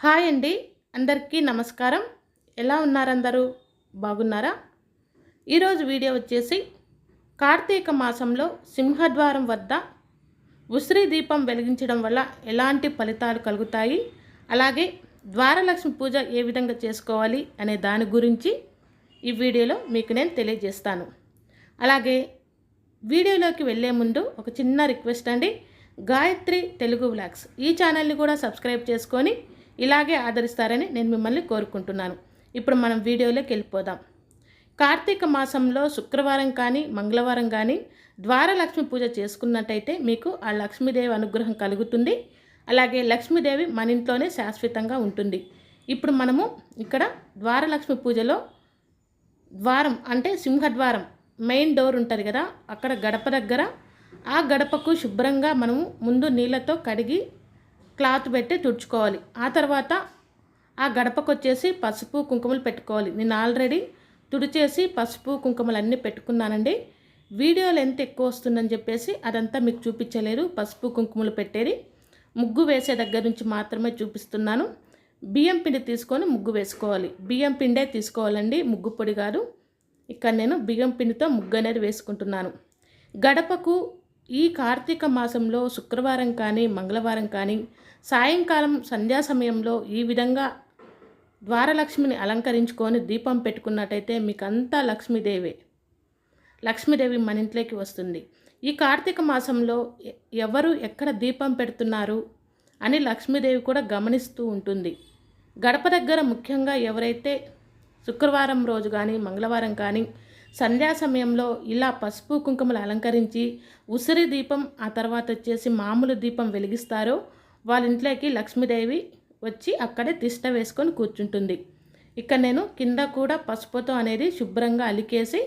Hi అండి. అందరికీ నమస్కారం. ఎలా ఉన్నారందరూ? బాగున్నారా? ఈరోజు వీడియో వచ్చేసి కార్తీక మాసంలో సింహద్వారం వద్ద ఉసిరి దీపం వెలిగించడం వల్ల ఎలాంటి ఫలితాలు కలుగుతాయి? అలాగే ద్వారలక్ష్మి పూజ ఏ విధంగా చేసుకోవాలి అనే దాని గురించి ఈ వీడియోలో మీకు నేను తెలియజేస్తాను. అలాగే వీడియోలోకి వెళ్ళే ముందు ఒక చిన్న రిక్వెస్ట్ అండి. గాయత్రి తెలుగు వ్లాగ్స్ ఈ ఛానల్ని కూడా సబ్స్క్రైబ్ చేసుకొని ఇలాగే ఆదరిస్తారని నేను మిమ్మల్ని కోరుకుంటున్నాను. ఇప్పుడు మనం వీడియోలోకి వెళ్ళిపోదాం. కార్తీక మాసంలో శుక్రవారం కానీ మంగళవారం కానీ ద్వారలక్ష్మి పూజ చేసుకున్నట్టయితే మీకు ఆ లక్ష్మీదేవి అనుగ్రహం కలుగుతుంది. అలాగే లక్ష్మీదేవి మన ఇంట్లోనే శాశ్వతంగా ఉంటుంది. ఇప్పుడు మనము ఇక్కడ ద్వారలక్ష్మి పూజలో ద్వారం అంటే సింహద్వారం మెయిన్ డోర్ ఉంటుంది కదా అక్కడ గడప దగ్గర. ఆ గడపకు శుభ్రంగా మనము ముందు నీళ్ళతో కడిగి క్లాత్ పెట్టి తుడుచుకోవాలి. ఆ తర్వాత ఆ గడపకు వచ్చేసి పసుపు కుంకుమలు పెట్టుకోవాలి. నేను ఆల్రెడీ తుడిచేసి పసుపు కుంకుమలు అన్నీ పెట్టుకున్నానండి. వీడియోలు ఎంత ఎక్కువ వస్తుందని చెప్పేసి అదంతా మీకు చూపించలేరు పసుపు కుంకుమలు పెట్టేది ముగ్గు వేసే దగ్గర నుంచి మాత్రమే చూపిస్తున్నాను. బియ్యం పిండి తీసుకొని ముగ్గు వేసుకోవాలి. బియ్యం పిండే తీసుకోవాలండి. ముగ్గు పొడి కాదు. ఇక్కడ నేను బియ్యం పిండితో ముగ్గు అనేది వేసుకుంటున్నాను. గడపకు ఈ కార్తీక మాసంలో శుక్రవారం కానీ మంగళవారం కానీ సాయంకాలం సంధ్యా సమయంలో ఈ విధంగా ద్వారలక్ష్మిని అలంకరించుకొని దీపం పెట్టుకున్నట్టయితే మీకంతా లక్ష్మీదేవే. లక్ష్మీదేవి మన ఇంట్లోకి వస్తుంది. ఈ కార్తీక మాసంలో ఎవరు ఎక్కడ దీపం పెడుతున్నారు అని లక్ష్మీదేవి కూడా గమనిస్తూ ఉంటుంది. గడప దగ్గర ముఖ్యంగా ఎవరైతే శుక్రవారం రోజు కానీ మంగళవారం కానీ సంధ్యా సమయంలో ఇలా పసుపు కుంకుమలు అలంకరించి ఉసిరి దీపం ఆ తర్వాత వచ్చేసి మామూలు దీపం వెలిగిస్తారో వాళ్ళ ఇంట్లోకి లక్ష్మీదేవి వచ్చి అక్కడే తిష్ట వేసుకొని కూర్చుంటుంది. ఇక్కడ నేను కింద కూడా పసుపుతో అనేది శుభ్రంగా అలికేసి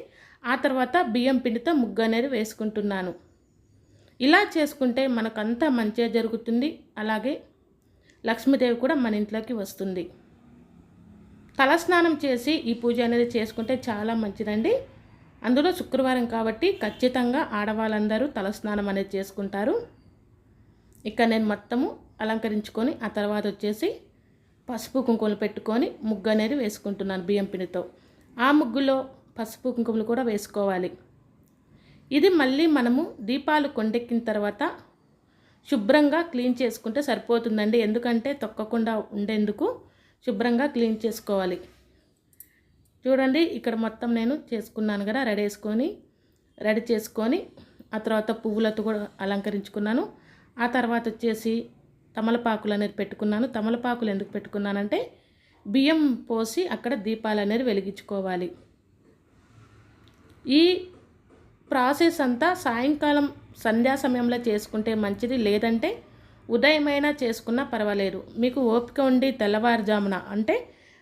ఆ తర్వాత బియ్యం పిండితో ముగ్గు అనేది వేసుకుంటున్నాను. ఇలా చేసుకుంటే మనకంతా మంచిగా జరుగుతుంది. అలాగే లక్ష్మీదేవి కూడా మన ఇంట్లోకి వస్తుంది. తలస్నానం చేసి ఈ పూజ అనేది చేసుకుంటే చాలా మంచిదండి. అందులో శుక్రవారం కాబట్టి ఖచ్చితంగా ఆడవాళ్ళందరూ తలస్నానం అనేది చేసుకుంటారు. ఇక్కడ నేను మొత్తము అలంకరించుకొని ఆ తర్వాత వచ్చేసి పసుపు కుంకుమలు పెట్టుకొని ముగ్గు అనేది వేసుకుంటున్నాను బియ్యం పిండితో. ఆ ముగ్గులో పసుపు కుంకుమలు కూడా వేసుకోవాలి. ఇది మళ్ళీ మనము దీపాలు కొండెక్కిన తర్వాత శుభ్రంగా క్లీన్ చేసుకుంటే సరిపోతుందండి. ఎందుకంటే తొక్కకుండా ఉండేందుకు శుభ్రంగా క్లీన్ చేసుకోవాలి. చూడండి ఇక్కడ మొత్తం నేను చేసుకున్నాను కదా రెడీ వేసుకొని రెడీ చేసుకొని ఆ తర్వాత పువ్వులతో కూడా అలంకరించుకున్నాను. ఆ తర్వాత వచ్చేసి తమలపాకులు అనేది పెట్టుకున్నాను. తమలపాకులు ఎందుకు పెట్టుకున్నానంటే బియ్యం పోసి అక్కడ దీపాలు అనేది వెలిగించుకోవాలి. ఈ ప్రాసెస్ అంతా సాయంకాలం సంధ్యా సమయంలో చేసుకుంటే మంచిది లేదంటే ఉదయమైనా చేసుకున్నా పర్వాలేదు. మీకు ఓపిక ఉండి తెల్లవారుజామున అంటే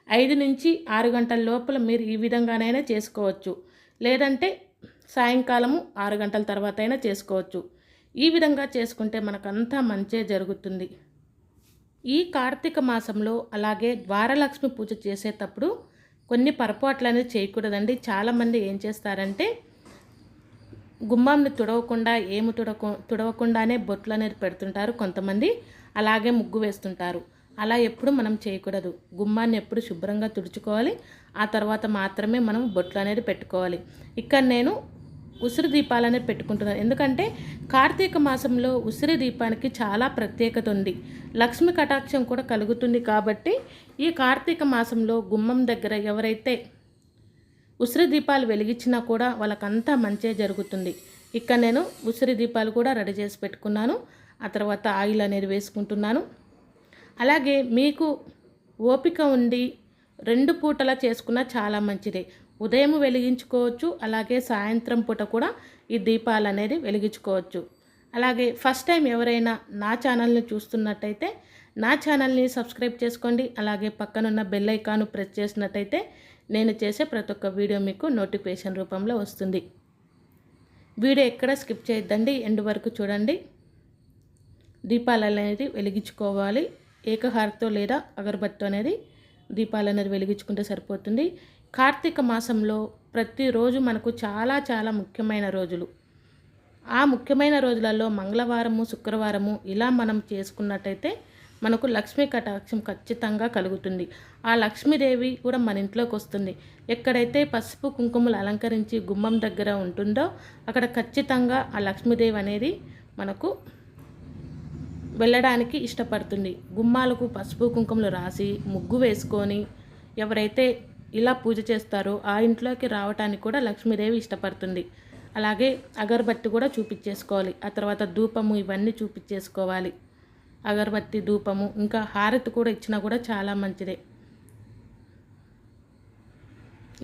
ఐదు నుంచి ఆరు గంటల లోపల మీరు ఈ విధంగానైనా చేసుకోవచ్చు. లేదంటే సాయంకాలము ఆరు గంటల తర్వాత అయినా చేసుకోవచ్చు. ఈ విధంగా చేసుకుంటే మనకంతా మంచే జరుగుతుంది. ఈ కార్తీక మాసంలో అలాగే ద్వారలక్ష్మి పూజ చేసేటప్పుడు కొన్ని పొరపాట్లు అనేది చేయకూడదండి. చాలామంది ఏం చేస్తారంటే గుమ్మాన్ని తుడవకుండా ఏమి తుడక తుడవకుండానే బొట్లు అనేది పెడుతుంటారు కొంతమంది. అలాగే ముగ్గు వేస్తుంటారు. అలా ఎప్పుడు మనం చేయకూడదు. గుమ్మాన్ని ఎప్పుడు శుభ్రంగా తుడుచుకోవాలి. ఆ తర్వాత మాత్రమే మనం బొట్లు అనేది పెట్టుకోవాలి. ఇక్కడ నేను ఉసిరి దీపాలు పెట్టుకుంటున్నాను. ఎందుకంటే కార్తీక మాసంలో ఉసిరి దీపానికి చాలా ప్రత్యేకత ఉంది. లక్ష్మి కటాక్షం కూడా కలుగుతుంది కాబట్టి ఈ కార్తీక మాసంలో గుమ్మం దగ్గర ఎవరైతే ఉసిరి దీపాలు వెలిగించినా కూడా వాళ్ళకంతా మంచే జరుగుతుంది. ఇక్కడ నేను ఉసిరి దీపాలు కూడా రెడీ చేసి పెట్టుకున్నాను. ఆ తర్వాత ఆయిల్ అనేది వేసుకుంటున్నాను. అలాగే మీకు ఓపిక ఉండి రెండు పూటలా చేసుకున్నా చాలా మంచిది. ఉదయం వెలిగించుకోవచ్చు అలాగే సాయంత్రం పూట కూడా ఈ దీపాలు అనేది వెలిగించుకోవచ్చు. అలాగే ఫస్ట్ టైం ఎవరైనా నా ఛానల్ని చూస్తున్నట్టయితే నా ఛానల్ని సబ్స్క్రైబ్ చేసుకోండి అలాగే పక్కనున్న బెల్ ఐకాను ప్రెస్ చేసినట్టయితే నేను చేసే ప్రతి ఒక్క వీడియో మీకు నోటిఫికేషన్ రూపంలో వస్తుంది. వీడియో ఎక్కడ స్కిప్ చేయొద్దండి ఎండ్ వరకు చూడండి. దీపాలు అనేది వెలిగించుకోవాలి. ఏకహారతో లేదా అగరబత్తి అనేది దీపాలు అనేది వెలిగించుకుంటే సరిపోతుంది. కార్తీక మాసంలో ప్రతిరోజు మనకు చాలా చాలా ముఖ్యమైన రోజులు. ఆ ముఖ్యమైన రోజులలో మంగళవారము శుక్రవారము ఇలా మనం చేసుకున్నట్టయితే మనకు లక్ష్మీ కటాక్షం ఖచ్చితంగా కలుగుతుంది. ఆ లక్ష్మీదేవి కూడా మన ఇంట్లోకి వస్తుంది. ఎక్కడైతే పసుపు కుంకుమలు అలంకరించి గుమ్మం దగ్గర ఉంటుందో అక్కడ ఖచ్చితంగా ఆ లక్ష్మీదేవి అనేది మనకు వెళ్ళడానికి ఇష్టపడుతుంది. గుమ్మాలకు పసుపు కుంకుమలు రాసి ముగ్గు వేసుకొని ఎవరైతే ఇలా పూజ చేస్తారో ఆ ఇంట్లోకి రావటానికి కూడా లక్ష్మీదేవి ఇష్టపడుతుంది. అలాగే అగరబత్తి కూడా చూపించేసుకోవాలి. ఆ తర్వాత ధూపము ఇవన్నీ చూపించేసుకోవాలి. అగరబత్తి ధూపము ఇంకా హారతి కూడా ఇచ్చినా కూడా చాలా మంచిదే.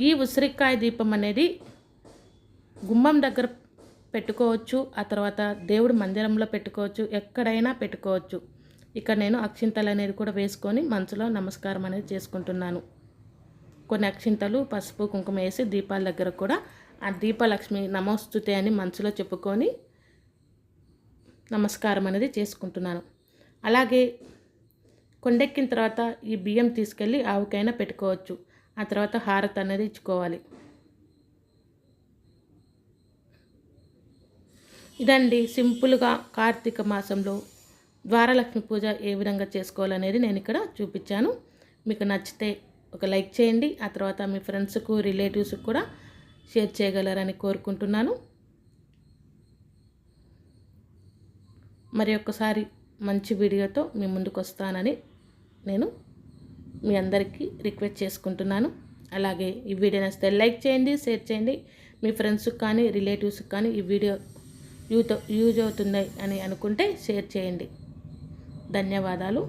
ఈ ఉసిరికాయ దీపం అనేది గుమ్మం దగ్గర పెట్టుకోవచ్చు. ఆ తర్వాత దేవుడి మందిరంలో పెట్టుకోవచ్చు. ఎక్కడైనా పెట్టుకోవచ్చు. ఇక్కడ నేను అక్షింతలు అనేది కూడా వేసుకొని మనసులో నమస్కారం అనేది చేసుకుంటున్నాను. కొన్ని అక్షింతలు పసుపు కుంకుమ వేసి దీపాల దగ్గర కూడా ఆ దీపలక్ష్మి నమోస్తుతే అని మనసులో చెప్పుకొని నమస్కారం అనేది చేసుకుంటున్నాను. అలాగే కొండెక్కిన తర్వాత ఈ బియ్యం తీసుకెళ్ళి ఆవుకైనా పెట్టుకోవచ్చు. ఆ తర్వాత హారతి అనేది ఇచ్చుకోవాలి. ఇదండి సింపుల్గా కార్తీక మాసంలో ద్వారలక్ష్మి పూజ ఏ విధంగా చేసుకోవాలనేది నేను ఇక్కడ చూపించాను. మీకు నచ్చితే ఒక లైక్ చేయండి ఆ తర్వాత మీ ఫ్రెండ్స్కు రిలేటివ్స్కి కూడా షేర్ చేయగలరని కోరుకుంటున్నాను. మరి ఒక్కసారి మంచి వీడియోతో మీ ముందుకు వస్తానని నేను మీ అందరికీ రిక్వెస్ట్ చేసుకుంటున్నాను. అలాగే ఈ వీడియో నచ్చితే లైక్ చేయండి షేర్ చేయండి. మీ ఫ్రెండ్స్కి కానీ రిలేటివ్స్కి కానీ ఈ వీడియో యూజ్ యూజ్ అవుతుంది అని అనుకుంటే షేర్ చేయండి. ధన్యవాదాలు.